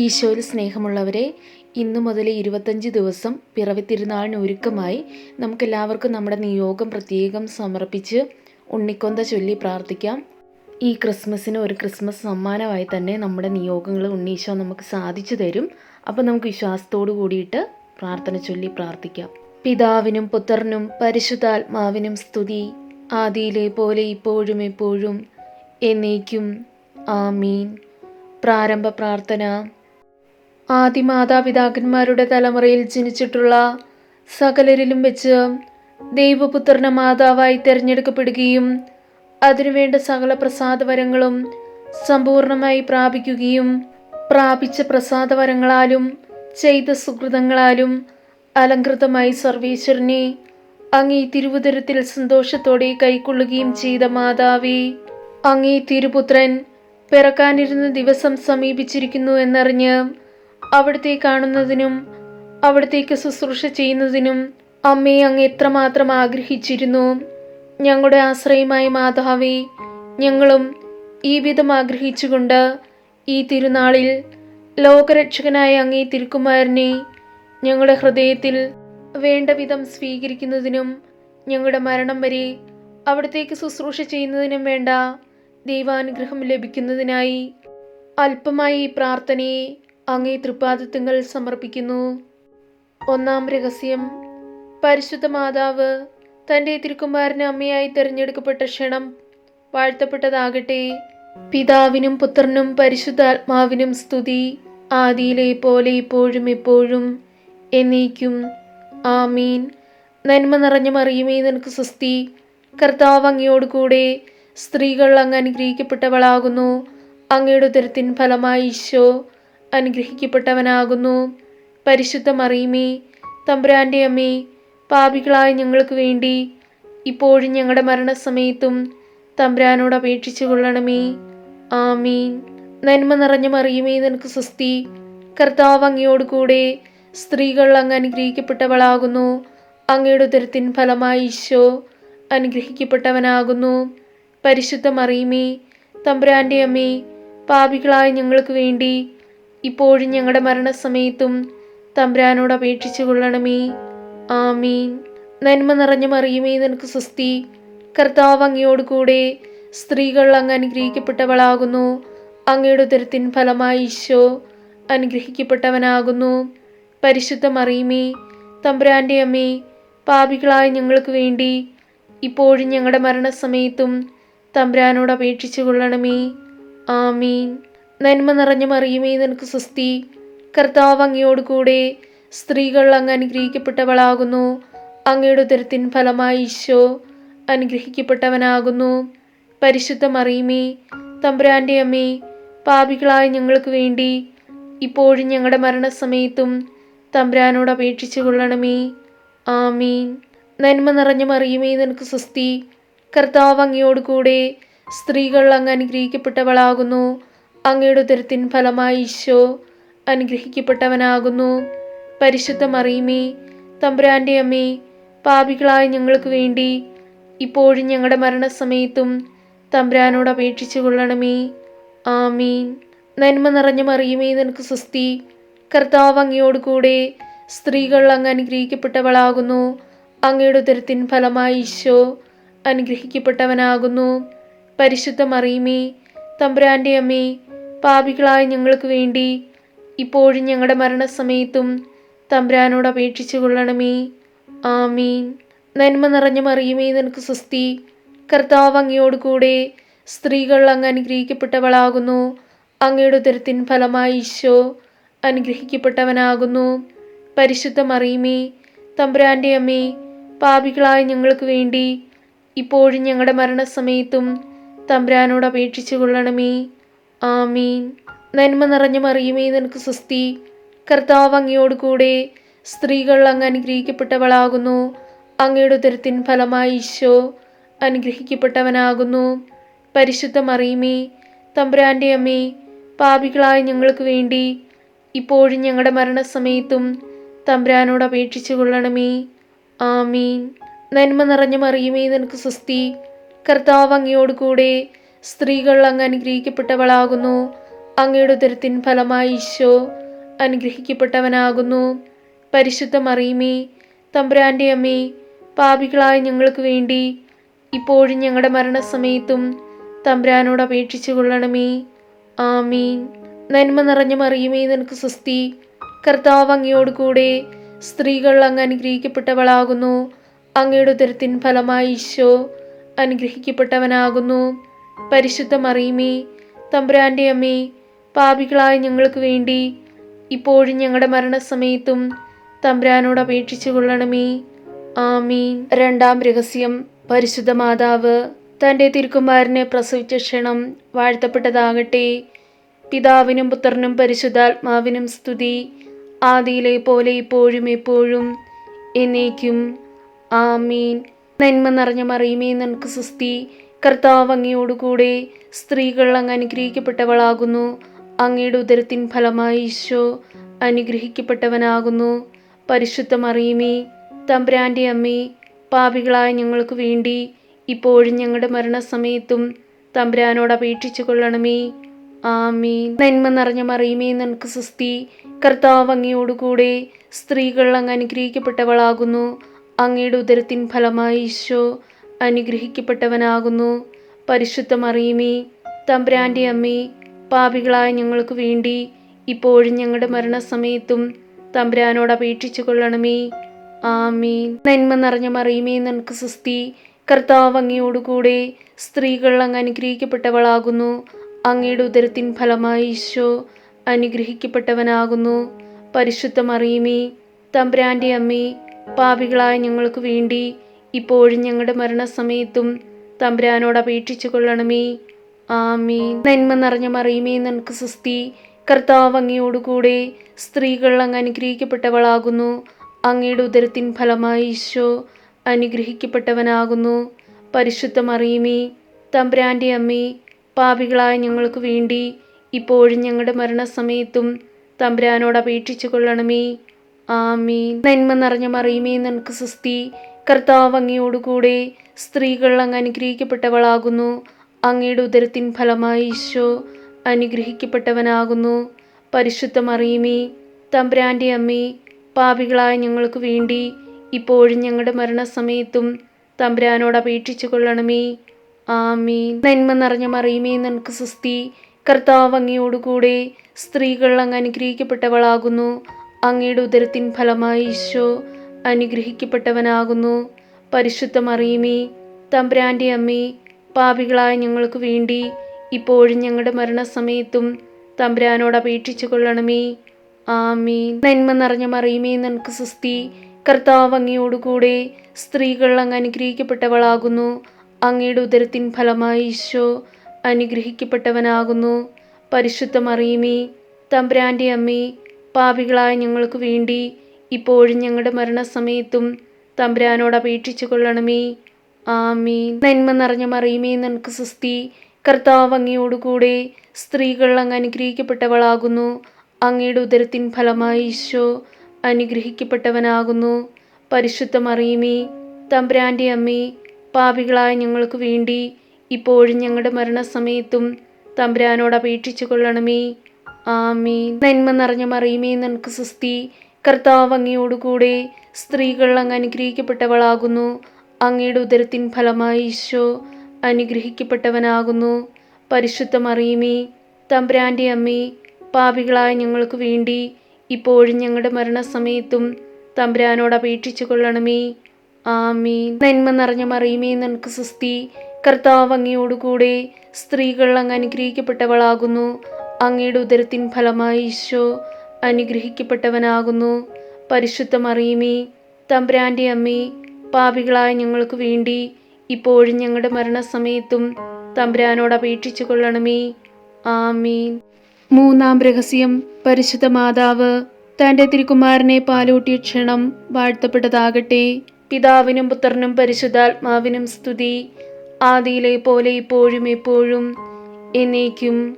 ഈശോയിൽ സ്നേഹമുള്ളവരെ ഇന്നു മുതൽ ഇരുപത്തഞ്ച് ദിവസം പിറവി തിരുനാളിന് ഒരുക്കമായി നമുക്കെല്ലാവർക്കും നമ്മുടെ നിയോഗം പ്രത്യേകം സമർപ്പിച്ച് ഉണ്ണിക്കൊന്ത ചൊല്ലി പ്രാർത്ഥിക്കാം. ഈ ക്രിസ്മസിന് ഒരു ക്രിസ്മസ് സമ്മാനമായി തന്നെ നമ്മുടെ നിയോഗങ്ങൾ ഉണ്ണീശോ നമുക്ക് സാധിച്ചു തരും. അപ്പോൾ നമുക്ക് വിശ്വാസത്തോടു കൂടിയിട്ട് പ്രാർത്ഥന ചൊല്ലി പ്രാർത്ഥിക്കാം. പിതാവിനും പുത്രനും പരിശുദ്ധാത്മാവിനും സ്തുതി. ആദിയിലെ പോലെ ഇപ്പോഴും എപ്പോഴും എന്നേക്കും. ആമീൻ. പ്രാരംഭ പ്രാർത്ഥന. ആദിമാതാപിതാക്കന്മാരുടെ തലമുറയിൽ ജനിച്ചിട്ടുള്ള സകലരിലും വെച്ച് ദൈവപുത്രന മാതാവായി തിരഞ്ഞെടുക്കപ്പെടുകയും അതിനുവേണ്ട സകല പ്രസാദവരങ്ങളും സമ്പൂർണമായി പ്രാപിക്കുകയും പ്രാപിച്ച പ്രസാദവരങ്ങളാലും ചെയ്ത സുഹൃതങ്ങളാലും അലങ്കൃതമായി സർവീശ്വരനെ അങ്ങേ തിരുവുതരത്തിൽ സന്തോഷത്തോടെ കൈക്കൊള്ളുകയും ചെയ്ത മാതാവേ അങ്ങേ തിരുപുത്രൻ പിറക്കാനിരുന്ന ദിവസം സമീപിച്ചിരിക്കുന്നു എന്നറിഞ്ഞ് അവിടത്തെ കാണുന്നതിനും അവിടത്തേക്ക് ശുശ്രൂഷ ചെയ്യുന്നതിനും അമ്മയെ അങ്ങ് എത്രമാത്രം ആഗ്രഹിച്ചിരുന്നു. ഞങ്ങളുടെ ആശ്രയമായ മാതാവേ ഞങ്ങളും ഈ വിധം ആഗ്രഹിച്ചുകൊണ്ട് ഈ തിരുനാളിൽ ലോകരക്ഷകനായ അങ്ങേ തിരുക്കുമാരനെ ഞങ്ങളുടെ ഹൃദയത്തിൽ വേണ്ട വിധം സ്വീകരിക്കുന്നതിനും ഞങ്ങളുടെ മരണം വരെ അവിടത്തേക്ക് ശുശ്രൂഷ ചെയ്യുന്നതിനും വേണ്ട ദൈവാനുഗ്രഹം ലഭിക്കുന്നതിനായി അല്പമായി ഈ പ്രാർത്ഥനയെ അങ്ങേ തൃപ്പാദത്വങ്ങൾ സമർപ്പിക്കുന്നു. ഒന്നാം രഹസ്യം. പരിശുദ്ധ മാതാവ് തന്റെ തിരുക്കുമാരന് അമ്മയായി തിരഞ്ഞെടുക്കപ്പെട്ട ക്ഷണം വാഴ്ത്തപ്പെട്ടതാകട്ടെ. പിതാവിനും പുത്രനും പരിശുദ്ധാത്മാവിനും സ്തുതി. ആദിയിലെ പോലെ ഇപ്പോഴും എപ്പോഴും എന്നേക്കും. ആമീൻ. നന്മ നിറഞ്ഞ മറിയുമേ നിനക്ക് സ്വസ്തി. കർത്താവ് അങ്ങയോട് കൂടെ സ്ത്രീകൾ അങ്ങ് അനുഗ്രഹിക്കപ്പെട്ടവളാകുന്നു. അങ്ങയുടെ ഉദരത്തിൻ ഫലമായി ഈശോ അനുഗ്രഹിക്കപ്പെട്ടവനാകുന്നു. പരിശുദ്ധ മറിയുമേ തമ്പുരാന്റെ അമ്മേ പാപികളായ ഞങ്ങൾക്ക് വേണ്ടി ഇപ്പോഴും ഞങ്ങളുടെ മരണസമയത്തും തമ്പുരാനോട് അപേക്ഷിച്ചു കൊള്ളണമേ. ആമീൻ. നന്മ നിറഞ്ഞ മറിയുമേ നിനക്ക് സ്വസ്തി. കർത്താവ് അങ്ങയോട് കൂടെ സ്ത്രീകൾ അങ്ങ് അനുഗ്രഹിക്കപ്പെട്ടവളാകുന്നു. അങ്ങയുടെ ഉദരത്തിൻ ഫലമായി ഈശോ അനുഗ്രഹിക്കപ്പെട്ടവനാകുന്നു. പരിശുദ്ധ മറിയുമേ തമ്പുരാന്റെ അമ്മേ പാപികളായ ഞങ്ങൾക്ക് വേണ്ടി ഇപ്പോഴും ഞങ്ങളുടെ മരണസമയത്തും തമ്പുരാനോട് അപേക്ഷിച്ചു കൊള്ളണമേ. ആമീൻ. നന്മ നിറഞ്ഞ മറിയുമേ നിനക്ക് സ്വസ്തി. കർത്താവ് അങ്ങയോട് കൂടെ സ്ത്രീകൾ അങ്ങ് അനുഗ്രഹിക്കപ്പെട്ടവളാകുന്നു. അങ്ങയുടെ ഉദരത്തിൻ ഫലമായി ഈശോ അനുഗ്രഹിക്കപ്പെട്ടവനാകുന്നു. പരിശുദ്ധ മറിയുമേ തമ്പുരാന്റെ അമ്മേ പാപികളായ ഞങ്ങൾക്ക് വേണ്ടി ഇപ്പോഴും ഞങ്ങളുടെ മരണസമയത്തും തമ്പുരാനോട് അപേക്ഷിച്ചു കൊള്ളണമേ. ആമീൻ. നന്മ നിറഞ്ഞ മറിയുമേ നിനക്ക് സ്വസ്തി. കർത്താവ് അങ്ങയോട് കൂടെ സ്ത്രീകൾ അങ്ങ് അനുഗ്രഹിക്കപ്പെട്ടവളാകുന്നു. അങ്ങയുടെ ഉദരത്തിൻ ഫലമായി ഈശോ അനുഗ്രഹിക്കപ്പെട്ടവനാകുന്നു. പരിശുദ്ധ മറിയുമേ തമ്പുരാന്റെ അമ്മേ പാപികളായ ഞങ്ങൾക്ക് വേണ്ടി ഇപ്പോഴും ഞങ്ങളുടെ മരണസമയത്തും തമ്പുരാനോട് അപേക്ഷിച്ചു കൊള്ളണമേ. ആമീൻ. നന്മ നിറഞ്ഞ മറിയുമേ നിനക്ക് സ്വസ്തി. കർത്താവ് അങ്ങയോട് കൂടെ സ്ത്രീകൾ അങ്ങ് അനുഗ്രഹിക്കപ്പെട്ടവളാകുന്നു. അങ്ങയുടെ ഉദരത്തിൻ ഫലമായി ഈശോ അനുഗ്രഹിക്കപ്പെട്ടവനാകുന്നു. പരിശുദ്ധ മറിയുമേ തമ്പുരാന്റെ അമ്മേ പാപികളായ ഞങ്ങൾക്ക് വേണ്ടി ഇപ്പോഴും ഞങ്ങളുടെ മരണസമയത്തും തമ്പുരാനോട് അപേക്ഷിച്ചു കൊള്ളണമേ. ആമീൻ. നന്മ നിറഞ്ഞ മറിയുമേ നിനക്ക് സ്വസ്തി. കർത്താവ് അങ്ങയോട് കൂടെ സ്ത്രീകൾ അങ്ങ് അനുഗ്രഹിക്കപ്പെട്ടവളാകുന്നു. അങ്ങയുടെ ഉദരത്തിൻ ഫലമായി ഈശോ അനുഗ്രഹിക്കപ്പെട്ടവനാകുന്നു. പരിശുദ്ധ മറിയുമേ തമ്പുരാന്റെ അമ്മേ പാപികളായ ഞങ്ങൾക്ക് വേണ്ടി ഇപ്പോഴും ഞങ്ങളുടെ മരണസമയത്തും തമ്പുരാനോട് അപേക്ഷിച്ചു കൊള്ളണമേ. ആമീൻ. നന്മ നിറഞ്ഞ മറിയുമേ നിനക്ക് സ്വസ്തി. കർത്താവ് അങ്ങയോട് കൂടെ സ്ത്രീകൾ അങ്ങ് അനുഗ്രഹിക്കപ്പെട്ടവളാകുന്നു. അങ്ങയുടെ ഉദരത്തിൻ ഫലമായി ഈശോ അനുഗ്രഹിക്കപ്പെട്ടവനാകുന്നു. പരിശുദ്ധ മറിയുമേ തമ്പുരാന്റെ അമ്മേ പാപികളായ ഞങ്ങൾക്ക് വേണ്ടി ഇപ്പോഴും ഞങ്ങളുടെ മരണസമയത്തും തമ്പുരാനോട് അപേക്ഷിച്ചു കൊള്ളണമേ. ആമീൻ. നന്മ നിറഞ്ഞ മറിയുമേ നിനക്ക് സ്വസ്തി. കർത്താവ് അങ്ങയോട് കൂടെ സ്ത്രീകൾ അങ്ങ് അനുഗ്രഹിക്കപ്പെട്ടവളാകുന്നു. അങ്ങയുടെ ഉദരത്തിൻ ഫലമായി ഈശോ അനുഗ്രഹിക്കപ്പെട്ടവനാകുന്നു. പരിശുദ്ധ മറിയുമേ തമ്പുരാന്റെ അമ്മേ പാപികളായ ഞങ്ങൾക്ക് വേണ്ടി ഇപ്പോഴും ഞങ്ങളുടെ മരണസമയത്തും തമ്പുരാനോട് അപേക്ഷിച്ചു കൊള്ളണമേ. ആമീൻ. നന്മ നിറഞ്ഞ മറിയുമേ നിനക്ക് സ്വസ്തി. കർത്താവ് അങ്ങയോട് കൂടെ സ്ത്രീകൾ അങ്ങ് അനുഗ്രഹിക്കപ്പെട്ടവളാകുന്നു. അങ്ങയുടെ ഉദരത്തിൻ ഫലമായി ഈശോ അനുഗ്രഹിക്കപ്പെട്ടവനാകുന്നു. പരിശുദ്ധ മറിയമേ തമ്പുരാന്റെ അമ്മേ പാപികളായ ഞങ്ങൾക്ക് വേണ്ടി ഇപ്പോഴും ഞങ്ങളുടെ മരണസമയത്തും തമ്പുരാനോട് അപേക്ഷിച്ചു കൊള്ളണമേ. ആമീൻ. നന്മ നിറഞ്ഞ മറിയുമേ നിനക്ക് സ്വസ്തി. കർത്താവ് അങ്ങയോട് കൂടെ സ്ത്രീകൾ അങ്ങ് അനുഗ്രഹിക്കപ്പെട്ടവളാകുന്നു. അങ്ങയുടെ ഉദരത്തിൻ ഫലമായി ഈശോ അനുഗ്രഹിക്കപ്പെട്ടവനാകുന്നു. പരിശുദ്ധ മറിയുമേ തമ്പുരാന്റെ അമ്മേ പാപികളായ ഞങ്ങൾക്ക് വേണ്ടി ഇപ്പോഴും ഞങ്ങളുടെ മരണസമയത്തും തമ്പുരാനോട് അപേക്ഷിച്ചു കൊള്ളണമേ. ആമീൻ. രണ്ടാം രഹസ്യം. പരിശുദ്ധ മാതാവ് തന്റെ തിരുക്കുമാരനെ പ്രസവിച്ച ക്ഷണം വാഴ്ത്തപ്പെട്ടതാകട്ടെ. പിതാവിനും പുത്രനും പരിശുദ്ധാത്മാവിനും സ്തുതി. ആദിയിലെ പോലെ ഇപ്പോഴും എപ്പോഴും എന്നേക്കും. ആമീൻ. നന്മ നിറഞ്ഞ മറിയുമേ നിനക്ക് സുസ്തി കർത്താവ് അങ്ങയോടുകൂടെ സ്ത്രീകൾ അങ്ങ് അനുഗ്രഹിക്കപ്പെട്ടവളാകുന്നു. അങ്ങയുടെ ഉദരത്തിൻ ഫലമായി ഈശോ അനുഗ്രഹിക്കപ്പെട്ടവനാകുന്നു. പരിശുദ്ധ മറിയുമേ തമ്പ്രാന്റെ അമ്മേ പാപികളായ ഞങ്ങൾക്ക് വേണ്ടി ഇപ്പോഴും ഞങ്ങളുടെ മരണസമയത്തും തമ്പ്രാനോട് അപേക്ഷിച്ചു കൊള്ളണമേ. ആമീൻ. നന്മ നിറഞ്ഞ മറിയുമേ നിനക്ക് സുസ്തി കർത്താവ് അങ്ങയോടുകൂടെ സ്ത്രീകൾ അങ്ങ് അനുഗ്രഹിക്കപ്പെട്ടവളാകുന്നു. അങ്ങയുടെ ഉദരത്തിൻ ഫലമായി ഈശോ അനുഗ്രഹിക്കപ്പെട്ടവനാകുന്നു. പരിശുദ്ധ മറിയുമേ തമ്പ്രാന്റെ അമ്മേ പാപികളായ ഞങ്ങൾക്ക് വേണ്ടി ഇപ്പോഴും ഞങ്ങളുടെ മരണസമയത്തും തമ്പ്രാനോട് അപേക്ഷിച്ചു കൊള്ളണമേ. ആമീൻ. നന്മ നിറഞ്ഞ മറിയുമേ നിനക്ക് സുസ്തി കർത്താവ് അങ്ങയോടുകൂടെ സ്ത്രീകൾ അങ്ങ് അനുഗ്രഹിക്കപ്പെട്ടവളാകുന്നു. അങ്ങയുടെ ഉദരത്തിൻ ഫലമായി ഈശോ അനുഗ്രഹിക്കപ്പെട്ടവനാകുന്നു. പരിശുദ്ധ മറിയുമേ തമ്പ്രാന്റെ അമ്മേ പാപികളായ ഞങ്ങൾക്ക് വേണ്ടി ഇപ്പോഴും ഞങ്ങളുടെ മരണസമയത്തും തമ്പുരാനോട് അപേക്ഷിച്ചു കൊള്ളണമേ. ആമീൻ. നന്മ നിറഞ്ഞ മറിയുമേ നിനക്ക് സുസ്തി കർത്താവ് അങ്ങയോടുകൂടെ സ്ത്രീകൾ അങ്ങ് അനുഗ്രഹിക്കപ്പെട്ടവളാകുന്നു. അങ്ങയുടെ ഉദരത്തിൻ ഫലമായി ഈശോ അനുഗ്രഹിക്കപ്പെട്ടവനാകുന്നു. പരിശുദ്ധ മറിയുമേ തമ്പുരാന്റെ അമ്മേ പാപികളായ ഞങ്ങൾക്ക് വേണ്ടി ഇപ്പോഴും ഞങ്ങളുടെ മരണസമയത്തും തമ്പുരാനോട് അപേക്ഷിച്ചു കൊള്ളണമേ. ആമീൻ. നന്മ നിറഞ്ഞ മറിയുമേ നിനക്ക് സുസ്തി കർത്താവ് അങ്ങയോടുകൂടെ സ്ത്രീകൾ അങ്ങ് അനുഗ്രഹിക്കപ്പെട്ടവളാകുന്നു. അങ്ങയുടെ ഉദരത്തിൻ ഫലമായി ഈശോ അനുഗ്രഹിക്കപ്പെട്ടവനാകുന്നു. പരിശുദ്ധ മറിയുമേ തമ്പ്രാന്റെ അമ്മേ പാപികളായ ഞങ്ങൾക്ക് വേണ്ടി ഇപ്പോഴും ഞങ്ങളുടെ മരണസമയത്തും തമ്പ്രാനോട് അപേക്ഷിച്ചു കൊള്ളണമേ. ആമീൻ. നന്മ നിറഞ്ഞ മറിയുമേ നിനക്ക് സുസ്തി കർത്താവ് അങ്ങയോടുകൂടെ സ്ത്രീകൾ അങ്ങ് അനുഗ്രഹിക്കപ്പെട്ടവളാകുന്നു. അങ്ങയുടെ ഉദരത്തിൻ ഫലമായി ഈശോ അനുഗ്രഹിക്കപ്പെട്ടവനാകുന്നു. പരിശുദ്ധ മറിയുമേ തമ്പ്രാന്റെ അമ്മേ പാപികളായ ഞങ്ങൾക്ക് വേണ്ടി ഇപ്പോഴും ഞങ്ങളുടെ മരണസമയത്തും തമ്പ്രാനോട് അപേക്ഷിച്ചു കൊള്ളണമേ. ആമീൻ. നന്മ നിറഞ്ഞ മറിയുമേ നിനക്ക് സുസ്തി കർത്താവ് അങ്ങയോടുകൂടെ സ്ത്രീകൾ അങ്ങ് അനുഗ്രഹിക്കപ്പെട്ടവളാകുന്നു. അങ്ങയുടെ ഉദരത്തിൻ ഫലമായി ഈശോ അനുഗ്രഹിക്കപ്പെട്ടവനാകുന്നു. പരിശുദ്ധ മറിയുമേ തമ്പ്രാന്റെ അമ്മേ പാപികളായ ഞങ്ങൾക്ക് വേണ്ടി ഇപ്പോഴും ഞങ്ങളുടെ മരണസമയത്തും തമ്പുരാനോട് അപേക്ഷിച്ചു കൊള്ളണമേ. ആമീൻ. നന്മ നിറഞ്ഞ മറിയുമേ നിനക്ക് സുസ്തി കർത്താവ് അങ്ങയോടുകൂടെ സ്ത്രീകൾ അങ്ങ് അനുഗ്രഹിക്കപ്പെട്ടവളാകുന്നു. അങ്ങയുടെ ഉദരത്തിൻ ഫലമായി ഈശോ അനുഗ്രഹിക്കപ്പെട്ടവനാകുന്നു. പരിശുദ്ധ മറിയുമേ തമ്പുരാന്റെ അമ്മേ പാപികളായ ഞങ്ങൾക്ക് വേണ്ടി ഇപ്പോഴും ഞങ്ങളുടെ മരണസമയത്തും തമ്പുരാനോട് അപേക്ഷിച്ചു കൊള്ളണമേ. ആമീൻ. നന്മ നിറഞ്ഞ മറിയുമേ നിനക്ക് സുസ്തി കർത്താവ് അങ്ങയോടുകൂടെ സ്ത്രീകൾ അങ്ങ് അനുഗ്രഹിക്കപ്പെട്ടവളാകുന്നു. അങ്ങയുടെ ഉദരത്തിൻ ഫലമായി ഈശോ അനുഗ്രഹിക്കപ്പെട്ടവനാകുന്നു. പരിശുദ്ധ മറിയുമേ തമ്പ്രാന്റെ അമ്മേ പാപികളായ ഞങ്ങൾക്ക് വേണ്ടി ഇപ്പോഴും ഞങ്ങളുടെ മരണസമയത്തും തമ്പ്രാനോട് അപേക്ഷിച്ചു കൊള്ളണമേ. ആമീൻ. നന്മ നിറഞ്ഞ മറിയുമേ നിനക്ക് സുസ്തി കർത്താവ് അങ്ങയോടുകൂടെ സ്ത്രീകൾ അങ്ങ് അനുഗ്രഹിക്കപ്പെട്ടവളാകുന്നു. അങ്ങയുടെ ഉദരത്തിൻ ഫലമായി ഈശോ അനുഗ്രഹിക്കപ്പെട്ടവനാകുന്നു. പരിശുദ്ധ മറിയുമേ തമ്പ്രാന്റെ അമ്മേ പാപികളായ ഞങ്ങൾക്ക് വേണ്ടി ഇപ്പോഴും ഞങ്ങളുടെ മരണസമയത്തും തമ്പ്രാനോട് അപേക്ഷിച്ചു കൊള്ളണമേ. ആമീൻ. മൂന്നാം രഹസ്യം പരിശുദ്ധ മാതാവ് തന്റെ തിരുക്കുമാരനെ പാലൂട്ടിയ ക്ഷണം വാഴ്ത്തപ്പെട്ടതാകട്ടെ. പിതാവിനും പുത്രനും പരിശുദ്ധാത്മാവിനും സ്തുതി. ആദിയിലെ പോലെ ഇപ്പോഴും എപ്പോഴും എന്നേക്കും.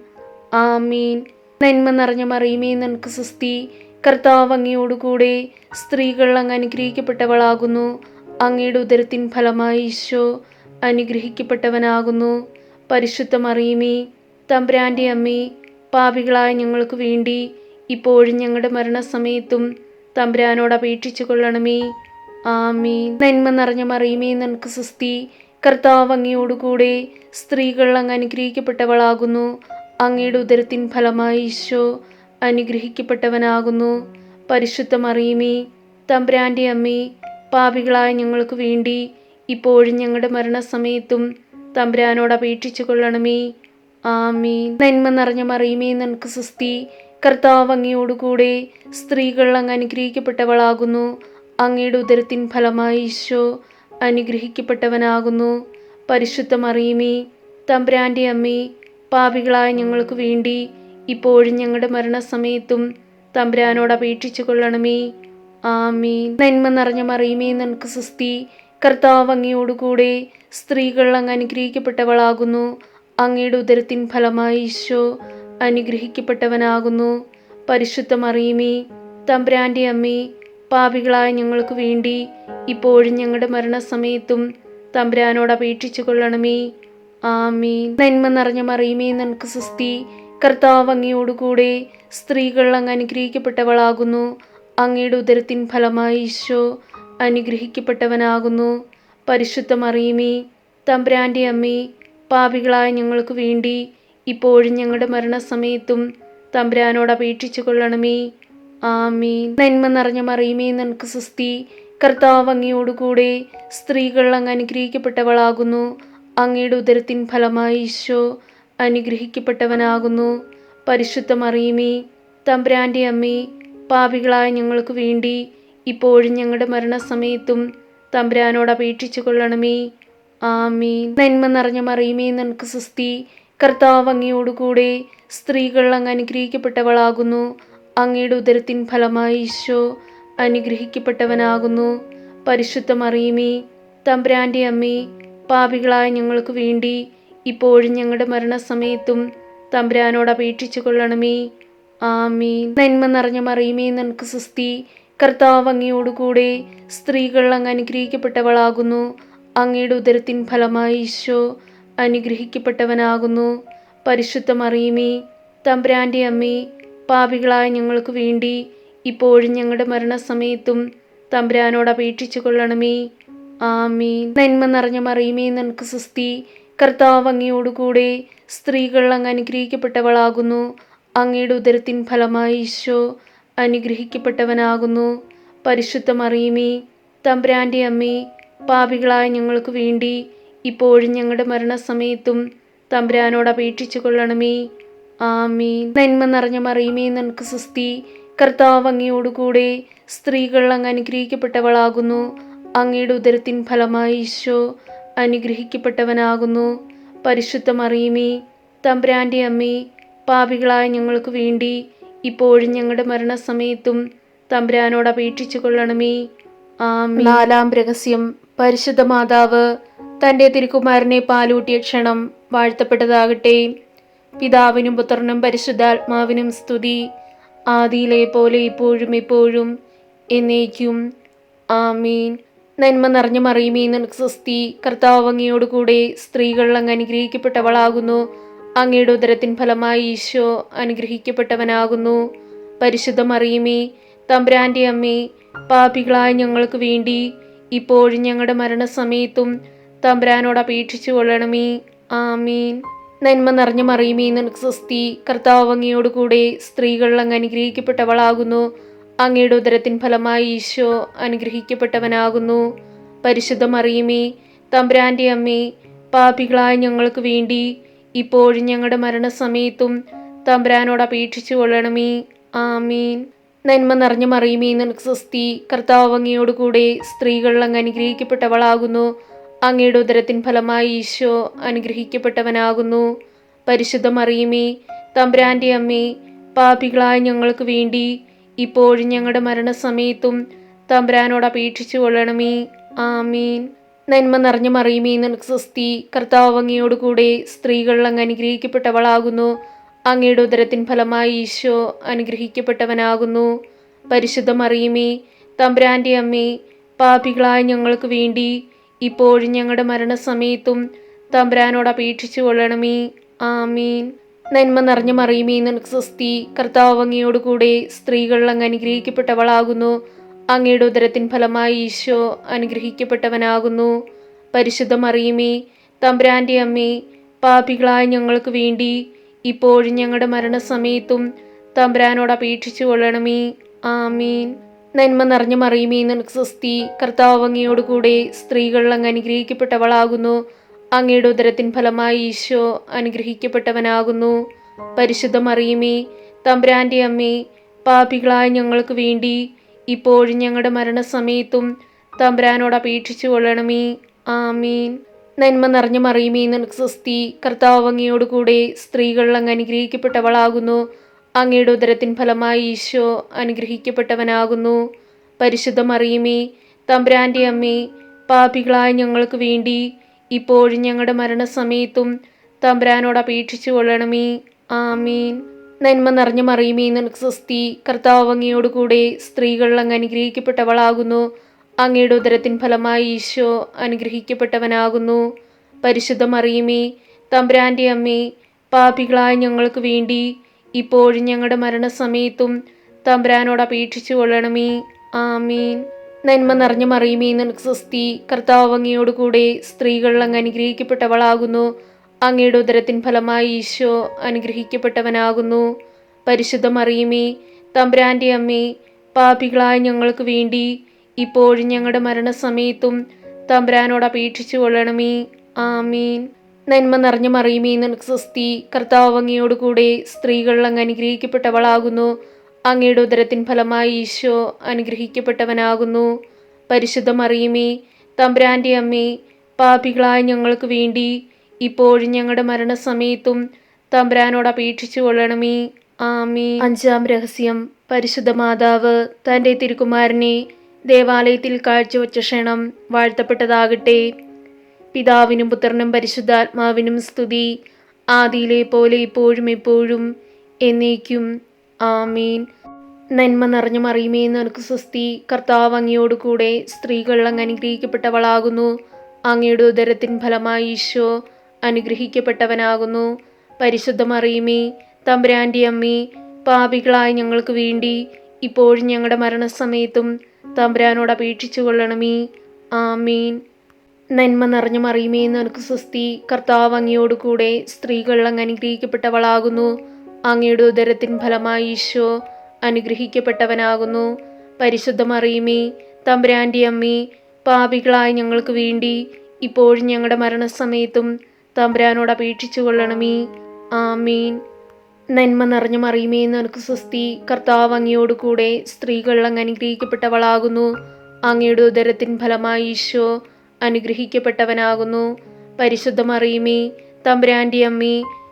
ആമീൻ. നന്മ നിറഞ്ഞ മറിയുമേ നിനക്ക് സുസ്തി കർത്താവ് അങ്ങയോടുകൂടെ സ്ത്രീകൾ അങ്ങ് അനുഗ്രഹിക്കപ്പെട്ടവളാകുന്നു. അങ്ങയുടെ ഉദരത്തിൻ ഫലമായി ഈശോ അനുഗ്രഹിക്കപ്പെട്ടവനാകുന്നു. പരിശുദ്ധ മറിയുമേ തമ്പ്രാന്റെ അമ്മേ പാപികളായ ഞങ്ങൾക്ക് വേണ്ടി ഇപ്പോഴും ഞങ്ങളുടെ മരണസമയത്തും തമ്പ്രാനോട് അപേക്ഷിച്ചു കൊള്ളണമേ. ആമീൻ. നന്മ നിറഞ്ഞ മറിയുമേ നിനക്ക് സുസ്തി കർത്താവ് അങ്ങയോടുകൂടെ സ്ത്രീകൾ അങ്ങ് അനുഗ്രഹിക്കപ്പെട്ടവളാകുന്നു. അങ്ങയുടെ ഉദരത്തിൻ ഫലമായി ഈശോ അനുഗ്രഹിക്കപ്പെട്ടവനാകുന്നു. പരിശുദ്ധ മറിയുമേ തമ്പ്രാന്റെ അമ്മേ പാപികളായ ഞങ്ങൾക്ക് വേണ്ടി ഇപ്പോഴും ഞങ്ങളുടെ മരണസമയത്തും തമ്പ്രാനോട് അപേക്ഷിച്ചു കൊള്ളണമേ. ആമീൻ. നന്മ നിറഞ്ഞ മറിയുമേ നിനക്ക് സുസ്തി കർത്താവ് അങ്ങയോടുകൂടെ സ്ത്രീകൾ അങ്ങ് അനുഗ്രഹിക്കപ്പെട്ടവളാകുന്നു. അങ്ങയുടെ ഉദരത്തിൻ ഫലമായി ഈശോ അനുഗ്രഹിക്കപ്പെട്ടവനാകുന്നു. പരിശുദ്ധ മറിയുമേ തമ്പ്രാന്റെ അമ്മേ പാപികളായ ഞങ്ങൾക്ക് വേണ്ടി ഇപ്പോഴും ഞങ്ങളുടെ മരണസമയത്തും തമ്പുരാനോട് അപേക്ഷിച്ചു കൊള്ളണമേ. ആമീൻ. നന്മ നിറഞ്ഞ മറിയുമേ നിനക്ക് സുസ്തി കർത്താവ് അങ്ങയോടുകൂടെ സ്ത്രീകൾ അങ്ങ് അനുഗ്രഹിക്കപ്പെട്ടവളാകുന്നു. അങ്ങയുടെ ഉദരത്തിൻ ഫലമായി ഈശോ അനുഗ്രഹിക്കപ്പെട്ടവനാകുന്നു. പരിശുദ്ധ മറിയുമേ തമ്പുരാന്റെ അമ്മേ പാപികളായ ഞങ്ങൾക്ക് വേണ്ടി ഇപ്പോഴും ഞങ്ങളുടെ മരണസമയത്തും തമ്പുരാനോട് അപേക്ഷിച്ചു കൊള്ളണമേ. ആമീൻ. നന്മ നിറഞ്ഞ മറിയുമേ നിനക്ക് സുസ്തി കർത്താവ് അങ്ങയോടുകൂടെ സ്ത്രീകൾ അങ്ങ് അനുഗ്രഹിക്കപ്പെട്ടവളാകുന്നു. അങ്ങയുടെ ഉദരത്തിൻ ഫലമായി ഈശോ അനുഗ്രഹിക്കപ്പെട്ടവനാകുന്നു. പരിശുദ്ധ മറിയുമേ തമ്പ്രാന്റെ അമ്മേ പാപികളായ ഞങ്ങൾക്ക് വേണ്ടി ഇപ്പോഴും ഞങ്ങളുടെ മരണസമയത്തും തമ്പ്രാനോട് അപേക്ഷിച്ചു കൊള്ളണമേ. ആമീൻ. നന്മ നിറഞ്ഞ മറിയുമേ നിനക്ക് സുസ്തി കർത്താവ് അങ്ങയോടുകൂടെ സ്ത്രീകൾ അങ്ങ് അനുഗ്രഹിക്കപ്പെട്ടവളാകുന്നു. അങ്ങയുടെ ഉദരത്തിൻ ഫലമായി ഈശോ അനുഗ്രഹിക്കപ്പെട്ടവനാകുന്നു. പരിശുദ്ധ മറിയുമേ തമ്പ്രാന്റെ അമ്മേ പാപികളായ ഞങ്ങൾക്ക് വേണ്ടി ഇപ്പോഴും ഞങ്ങളുടെ മരണസമയത്തും തമ്പ്രാനോട് അപേക്ഷിച്ചു കൊള്ളണമേ. ആമീൻ. നന്മ നിറഞ്ഞ മറിയുമേ നിനക്ക് സുസ്തി കർത്താവ് അങ്ങയോടുകൂടെ സ്ത്രീകൾ അങ്ങ് അനുഗ്രഹിക്കപ്പെട്ടവളാകുന്നു. അങ്ങയുടെ ഉദരത്തിൻ ഫലമായി ഈശോ അനുഗ്രഹിക്കപ്പെട്ടവനാകുന്നു. പരിശുദ്ധ മറിയുമേ തമ്പ്രാന്റെ അമ്മേ പാപികളായ ഞങ്ങൾക്ക് വേണ്ടി ഇപ്പോഴും ഞങ്ങളുടെ മരണസമയത്തും തമ്പുരാനോട് അപേക്ഷിച്ചു കൊള്ളണമേ. ആമീൻ. നന്മ നിറഞ്ഞ മറിയുമേ നിനക്ക് സുസ്തി കർത്താവ് അങ്ങയോടുകൂടെ സ്ത്രീകൾ അങ്ങ് അനുഗ്രഹിക്കപ്പെട്ടവളാകുന്നു. അങ്ങയുടെ ഉദരത്തിൻ ഫലമായി ഈശോ അനുഗ്രഹിക്കപ്പെട്ടവനാകുന്നു. പരിശുദ്ധ മറിയുമേ തമ്പുരാന്റെ അമ്മേ പാപികളായ ഞങ്ങൾക്ക് വേണ്ടി ഇപ്പോഴും ഞങ്ങളുടെ മരണസമയത്തും തമ്പുരാനോട് അപേക്ഷിച്ചു കൊള്ളണമേ. ആമീൻ. നന്മ നിറഞ്ഞ മറിയുമേ നിനക്ക് സുസ്തി കർത്താവ് അങ്ങയോടുകൂടെ സ്ത്രീകൾ അങ്ങ് അനുഗ്രഹിക്കപ്പെട്ടവളാകുന്നു. അങ്ങയുടെ ഉദരത്തിൻ ഫലമായി ഈശോ അനുഗ്രഹിക്കപ്പെട്ടവനാകുന്നു. പരിശുദ്ധ മറിയുമേ തമ്പ്രാന്റെ അമ്മേ പാപികളായ ഞങ്ങൾക്ക് വേണ്ടി ഇപ്പോഴും ഞങ്ങളുടെ മരണസമയത്തും തമ്പുരാനോട് അപേക്ഷിച്ചു കൊള്ളണമേ. ആമീൻ. നന്മ നിറഞ്ഞ മറിയുമേ നിനക്ക് സുസ്തി കർത്താവ് അങ്ങയോടുകൂടെ സ്ത്രീകൾ അങ്ങ് അനുഗ്രഹിക്കപ്പെട്ടവളാകുന്നു. അങ്ങയുടെ ഉദരത്തിൻ ഫലമായി ഈശോ അനുഗ്രഹിക്കപ്പെട്ടവനാകുന്നു. പരിശുദ്ധ മറിയുമേ തമ്പ്രാന്റെ അമ്മേ പാപികളായ ഞങ്ങൾക്ക് വേണ്ടി ഇപ്പോഴും ഞങ്ങളുടെ മരണസമയത്തും തമ്പ്രാനോട് അപേക്ഷിച്ചു കൊള്ളണമേ. നാലാം രഹസ്യം. പരിശുദ്ധ മാതാവ് തന്റെ തിരുക്കുമാരനെ പാലൂട്ടിയ ക്ഷണം വാഴ്ത്തപ്പെട്ടതാകട്ടെ. പിതാവിനും പുത്രനും പരിശുദ്ധാത്മാവിനും സ്തുതി. ആദിയിലെ പോലെ ഇപ്പോഴും എപ്പോഴും എന്നേക്കും. ആമീൻ. നന്മ നിറഞ്ഞ മറിയുമേ നിനക്ക് സ്വസ്തി. കർത്താവ് അങ്ങയോടുകൂടെ സ്ത്രീകൾ അങ്ങ് അനുഗ്രഹിക്കപ്പെട്ടവളാകുന്നു. അങ്ങയുടെ ഉദരത്തിൻ ഫലമായി ഈശോ അനുഗ്രഹിക്കപ്പെട്ടവനാകുന്നു. പരിശുദ്ധ മറിയുമേ തമ്പുരാന്റെ അമ്മേ പാപികളായ ഞങ്ങൾക്ക് വേണ്ടി ഇപ്പോഴും ഞങ്ങളുടെ മരണസമയത്തും തമ്പുരാനോട് അപേക്ഷിച്ചു കൊള്ളണമേ. ആമീൻ. നന്മ നിറഞ്ഞ മറിയുമേ നിനക്ക് സ്വസ്തി. കർത്താവ് അങ്ങയോടുകൂടെ സ്ത്രീകൾ അങ്ങ് അനുഗ്രഹിക്കപ്പെട്ടവളാകുന്നു. അങ്ങയുടെ ഉദരത്തിൻ ഫലമായി ഈശോ അനുഗ്രഹിക്കപ്പെട്ടവനാകുന്നു. പരിശുദ്ധ മറിയമേ തമ്പുരാന്റെ അമ്മേ പാപികളായ ഞങ്ങൾക്ക് വേണ്ടി ഇപ്പോഴും ഞങ്ങളുടെ മരണസമയത്തും തമ്പുരാനോട് അപേക്ഷിച്ചു കൊള്ളണമേ. ആമീൻ. നന്മ നിറഞ്ഞ മറിയുമേ നിനക്ക് സ്വസ്തി. കർത്താവ് അങ്ങയോടുകൂടെ സ്ത്രീകൾ അങ്ങ് അനുഗ്രഹിക്കപ്പെട്ടവളാകുന്നു. അങ്ങയുടെ ഉദരത്തിൻ ഫലമായി ഈശോ അനുഗ്രഹിക്കപ്പെട്ടവനാകുന്നു. പരിശുദ്ധ മറിയുമേ തമ്പുരാന്റെ അമ്മേ പാപികളായ ഞങ്ങൾക്ക് വേണ്ടി ഇപ്പോഴും ഞങ്ങളുടെ മരണസമയത്തും തമ്പുരാനോട് അപേക്ഷിച്ചു കൊള്ളണമേ. ആമീൻ. നന്മ നിറഞ്ഞ മറിയുമേ നിനക്ക് സ്വസ്തി. കർത്താവ് അങ്ങയോടുകൂടെ സ്ത്രീകൾ അങ്ങ് അനുഗ്രഹിക്കപ്പെട്ടവളാകുന്നു. അങ്ങയുടെ ഉദരത്തിൻ ഫലമായി ഈശോ അനുഗ്രഹിക്കപ്പെട്ടവനാകുന്നു. പരിശുദ്ധ മറിയുമേ തമ്പുരാന്റെ അമ്മേ പാപികളായ ഞങ്ങൾക്ക് വേണ്ടി ഇപ്പോഴും ഞങ്ങളുടെ മരണസമയത്തും തമ്പുരാനോട് അപേക്ഷിച്ചു കൊള്ളണമേ. ആമീൻ. നന്മ നിറഞ്ഞ മറിയുമേ നിനക്ക് സ്വസ്തി. കർത്താവ് അങ്ങയോടുകൂടെ സ്ത്രീകൾ അങ്ങ് അനുഗ്രഹിക്കപ്പെട്ടവളാകുന്നു. അങ്ങയുടെ ഉദരത്തിൻ ഫലമായി ഈശോ അനുഗ്രഹിക്കപ്പെട്ടവനാകുന്നു. പരിശുദ്ധ മറിയുമേ തമ്പ്രാന്റെ അമ്മേ പാപികളായ ഞങ്ങൾക്ക് വേണ്ടി ഇപ്പോഴും ഞങ്ങളുടെ മരണസമയത്തും തമ്പ്രാനോട് അപേക്ഷിച്ചു കൊള്ളണമേ. ആമീൻ. നന്മ നിറഞ്ഞ മറിയുമേ നിനക്ക് സ്വസ്തി. കർത്താവ് അങ്ങയോടുകൂടെ സ്ത്രീകൾ അങ്ങ് അനുഗ്രഹിക്കപ്പെട്ടവളാകുന്നു. അങ്ങയുടെ ഉദരത്തിൻ ഫലമായി ഈശോ അനുഗ്രഹിക്കപ്പെട്ടവനാകുന്നു. പരിശുദ്ധ മറിയുമേ തമ്പുരാന്റെ അമ്മേ പാപികളായ ഞങ്ങൾക്ക് വേണ്ടി ഇപ്പോഴും ഞങ്ങളുടെ മരണസമയത്തും തമ്പുരാനോട് അപേക്ഷിച്ചു കൊള്ളണമേ. ആമീൻ. നന്മ നിറഞ്ഞ മറിയുമേ നിനക്ക് സ്വസ്തി. കർത്താവ് അങ്ങയോടുകൂടെ സ്ത്രീകൾ അങ്ങ് അനുഗ്രഹിക്കപ്പെട്ടവളാകുന്നു. അങ്ങയുടെ ഉദരത്തിൻ ഫലമായി ഈശോ അനുഗ്രഹിക്കപ്പെട്ടവനാകുന്നു. പരിശുദ്ധ മറിയുമേ തമ്പുരാന്റെ അമ്മേ പാപികളായ ഞങ്ങൾക്ക് വേണ്ടി ഇപ്പോഴും ഞങ്ങളുടെ മരണസമയത്തും തമ്പുരാനോട് അപേക്ഷിച്ചു കൊള്ളണമേ. ആമീൻ. നന്മ നിറഞ്ഞ മറിയുമേ നിനക്ക് സ്വസ്തി. കർത്താവ് അങ്ങയോടുകൂടെ സ്ത്രീകൾ അങ്ങ് അനുഗ്രഹിക്കപ്പെട്ടവളാകുന്നു. അങ്ങയുടെ ഉദരത്തിൻ ഫലമായി ഈശോ അനുഗ്രഹിക്കപ്പെട്ടവനാകുന്നു. പരിശുദ്ധ മറിയുമേ തമ്പുരാന്റെ അമ്മേ പാപികളായ ഞങ്ങൾക്ക് വേണ്ടി ഇപ്പോഴും ഞങ്ങളുടെ മരണസമയത്തും തമ്പുരാനോട് അപേക്ഷിച്ചു കൊള്ളണമേ. ആമീൻ. നന്മ നിറഞ്ഞു മറിയുമേ നിനക്ക് സ്വസ്തി. കർത്താവ് അങ്ങയോടുകൂടെ സ്ത്രീകൾ അങ്ങ് അനുഗ്രഹിക്കപ്പെട്ടവളാകുന്നു. അങ്ങയുടെ ഉദരത്തിൻ ഫലമായി ഈശോ അനുഗ്രഹിക്കപ്പെട്ടവനാകുന്നു. പരിശുദ്ധ മറിയുമേ തമ്പുരാന്റെ അമ്മേ പാപികളായ ഞങ്ങൾക്ക് വേണ്ടി ഇപ്പോഴും ഞങ്ങളുടെ മരണസമയത്തും തമ്പുരാനോട് അപേക്ഷിച്ചു കൊള്ളണമേ. ആമീൻ. നന്മ നിറഞ്ഞ മറിയുമേ നിനക്ക് സ്വസ്തി. കർത്താവ് അങ്ങയോടുകൂടെ സ്ത്രീകൾ അങ്ങ് അനുഗ്രഹിക്കപ്പെട്ടവളാകുന്നു. അങ്ങയുടെ ഉദരത്തിൻ ഫലമായി ഈശോ അനുഗ്രഹിക്കപ്പെട്ടവനാകുന്നു. പരിശുദ്ധ മറിയുമേ തമ്പുരാന്റെ അമ്മേ പാപികളായ ഞങ്ങൾക്ക് വേണ്ടി ഇപ്പോഴും ഞങ്ങളുടെ മരണസമയത്തും തമ്പുരാനോട് അപേക്ഷിച്ചു കൊള്ളണമേ. ആമീ അഞ്ചാം രഹസ്യം. പരിശുദ്ധ മാതാവ് തന്റെ തിരുക്കുമാരനെ ദേവാലയത്തിൽ കാഴ്ചവെച്ച ക്ഷണം വാഴ്ത്തപ്പെട്ടതാകട്ടെ. പിതാവിനും പുത്രനും പരിശുദ്ധാത്മാവിനും സ്തുതി. ആദിയിലെ പോലെ ഇപ്പോഴും എപ്പോഴും എന്നേക്കും. ആമീൻ. നന്മ നിറഞ്ഞ മറിയുമേ നിനക്ക് സ്വസ്തി. കർത്താവ് അങ്ങയോട് കൂടെ സ്ത്രീകൾ അങ്ങ് അനുഗ്രഹിക്കപ്പെട്ടവളാകുന്നു. അങ്ങയുടെ ഉദരത്തിൻ ഫലമായി ഈശോ അനുഗ്രഹിക്കപ്പെട്ടവനാകുന്നു. പരിശുദ്ധ മറിയുമേ തമ്പുരാന്റെ അമ്മേ പാപികളായ ഞങ്ങൾക്ക് വേണ്ടി ഇപ്പോഴും ഞങ്ങളുടെ മരണസമയത്തും തമ്പുരാനോട് അപേക്ഷിച്ചു കൊള്ളണമേ. ആമീൻ. നന്മ നിറഞ്ഞ മറിയുമേ നിനക്ക് സ്വസ്തി. കർത്താവ് അങ്ങയോട് കൂടെ സ്ത്രീകൾ അങ്ങ് അനുഗ്രഹിക്കപ്പെട്ടവളാകുന്നു. അങ്ങയുടെ ഉദരത്തിൻ ഫലമായി ഈശോ അനുഗ്രഹിക്കപ്പെട്ടവനാകുന്നു. പരിശുദ്ധ മറിയുമേ തമ്പുരാന്റെ അമ്മേ പാപികളായ ഞങ്ങൾക്ക് വേണ്ടി ഇപ്പോഴും ഞങ്ങളുടെ മരണസമയത്തും തമ്പുരാനോട് അപേക്ഷിച്ചു കൊള്ളണമേ. ആമീൻ. നന്മ നിറഞ്ഞ മറിയുമേ നിനക്ക് സ്വസ്തി. കർത്താവ് അങ്ങയോട് കൂടെ സ്ത്രീകൾ അങ്ങ് അനുഗ്രഹിക്കപ്പെട്ടവളാകുന്നു. അങ്ങയുടെ ഉദരത്തിൻ ഫലമായി ഈശോ അനുഗ്രഹിക്കപ്പെട്ടവനാകുന്നു. പരിശുദ്ധ മറിയുമേ തമ്പുരാന്റെ അമ്മേ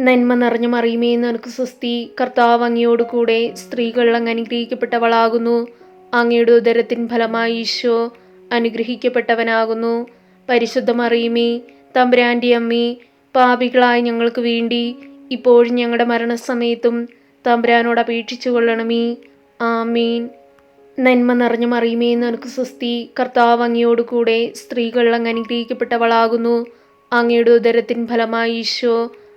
നന്മ നിറഞ്ഞ മറിയുമേ നിനക്ക് സ്വസ്തി. കർത്താവ് അങ്ങയോട് കൂടെ സ്ത്രീകൾ അങ്ങ് അനുഗ്രഹിക്കപ്പെട്ടവളാകുന്നു. അങ്ങയുടെ ഉദരത്തിൻ ഫലമായി ഈശോ അനുഗ്രഹിക്കപ്പെട്ടവനാകുന്നു. പരിശുദ്ധ മറിയുമേ തമ്പുരാന്റെ അമ്മേ പാപികളായ ഞങ്ങൾക്ക് വേണ്ടി ഇപ്പോഴും ഞങ്ങളുടെ മരണസമയത്തും തമ്പുരാനോട് അപേക്ഷിച്ചു കൊള്ളണമേ. ആമീൻ. നന്മ നിറഞ്ഞ മറിയുമേ നിനക്ക് സ്വസ്തി. കർത്താവ് അങ്ങയോട് കൂടെ സ്ത്രീകൾ അങ്ങ് അനുഗ്രഹിക്കപ്പെട്ടവളാകുന്നു. അങ്ങയുടെ ഉദരത്തിൻ ഫലമായി ഈശോ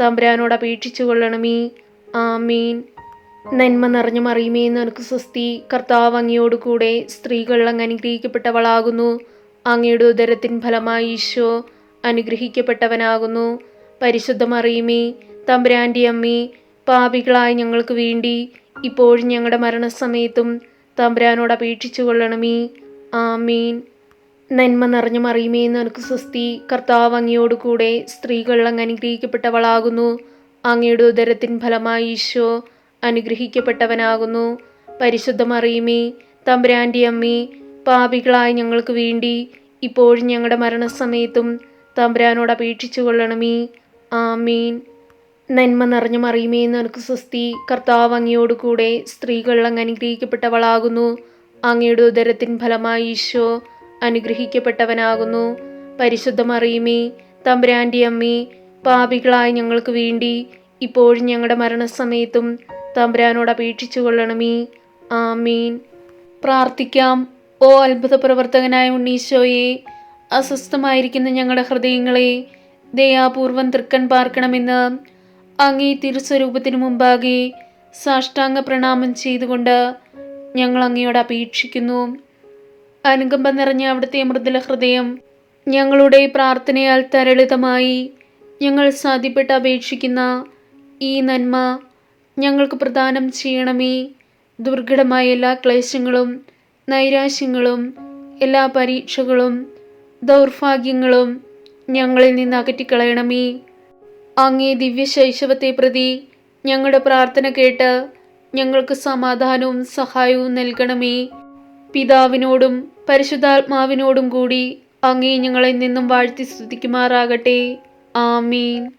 തമ്പുരാനോട് അപേക്ഷിച്ചു കൊള്ളണമേ ആമീൻ. നന്മ നിറഞ്ഞ മറിയുമേ നിനക്ക് സ്വസ്തി. കർത്താവ് അങ്ങയോട് കൂടെ സ്ത്രീകൾ അങ്ങ് അനുഗ്രഹിക്കപ്പെട്ടവളാകുന്നു. അങ്ങയുടെ ഉദരത്തിൻ ഫലമായി ഈശോ അനുഗ്രഹിക്കപ്പെട്ടവനാകുന്നു. പരിശുദ്ധ മറിയുമേ തമ്പുരാന്റെ അമ്മേ പാപികളായ ഞങ്ങൾക്ക് വേണ്ടി ഇപ്പോഴും ഞങ്ങളുടെ മരണസമയത്തും തമ്പുരാനോട് അപേക്ഷിച്ചു കൊള്ളണമേ. ആമീൻ. നന്മ നിറഞ്ഞ മറിയുമേ നിനക്ക് സ്വസ്തി. കർത്താവ് അങ്ങയോട് കൂടെ സ്ത്രീകൾ അങ്ങ് അനുഗ്രഹിക്കപ്പെട്ടവളാകുന്നു. അങ്ങയുടെ ഉദരത്തിൻ ഫലമായി ഈശോ അനുഗ്രഹിക്കപ്പെട്ടവനാകുന്നു. പരിശുദ്ധ മറിയുമേ തമ്പുരാന്റെ അമ്മേ പാപികളായ ഞങ്ങൾക്ക് വേണ്ടി ഇപ്പോഴും ഞങ്ങളുടെ മരണസമയത്തും തമ്പുരാനോട് അപേക്ഷിച്ചു കൊള്ളണമേ. ആമീൻ. നന്മ നിറഞ്ഞ മറിയുമേ നിനക്ക് സ്വസ്തി. കർത്താവ് അങ്ങയോട് കൂടെ സ്ത്രീകൾ അങ്ങ് അനുഗ്രഹിക്കപ്പെട്ടവളാകുന്നു. അങ്ങയുടെ ഉദരത്തിൻ ഫലമായി ഈശോ അനുഗ്രഹിക്കപ്പെട്ടവനാകുന്നു. പരിശുദ്ധ മറിയുമേ തമ്പുരാന്റെ അമ്മേ പാപികളായ ഞങ്ങൾക്ക് വേണ്ടി ഇപ്പോഴും ഞങ്ങളുടെ മരണസമയത്തും തമ്പുരാനോട് അപേക്ഷിച്ചു കൊള്ളണമേ. ആമീൻ. പ്രാർത്ഥിക്കാം. ഓ അത്ഭുത പ്രവർത്തകനായ ഉണ്ണീശോയെ അസ്വസ്ഥമായിരിക്കുന്ന ഞങ്ങളുടെ ഹൃദയങ്ങളെ ദയാപൂർവം തൃക്കൺ പാർക്കണമെന്ന് അങ്ങേ തിരുസ്വരൂപത്തിനു മുമ്പാകെ സാഷ്ടാംഗ പ്രണാമം ചെയ്തുകൊണ്ട് ഞങ്ങൾ അങ്ങയോട് അപേക്ഷിക്കുന്നു. അനുകമ്പ നിറഞ്ഞ അവിടുത്തെ മൃദുല ഹൃദയം ഞങ്ങളുടെ പ്രാർത്ഥനയാൽ തരളിതമായി. ഞങ്ങൾ സാധ്യപ്പെട്ട് അപേക്ഷിക്കുന്ന ഈ നന്മ ഞങ്ങൾക്ക് പ്രദാനം ചെയ്യണമേ. ദുർഘടമായ എല്ലാ ക്ലേശങ്ങളും നൈരാശ്യങ്ങളും എല്ലാ പരീക്ഷകളും ദൗർഭാഗ്യങ്ങളും ഞങ്ങളിൽ നിന്ന് അകറ്റിക്കളയണമേ. അങ്ങേ ദിവ്യശൈശവത്തെ പ്രതി ഞങ്ങളുടെ പ്രാർത്ഥന കേട്ട് ഞങ്ങൾക്ക് സമാധാനവും സഹായവും നൽകണമേ. പിതാവിനോടും പരിശുദ്ധാത്മാവിനോടും കൂടി അങ്ങേ ഞങ്ങളെ നിന്നും വാഴ്ത്തി സ്തുതിക്കുമാറാകട്ടെ. ആമീൻ.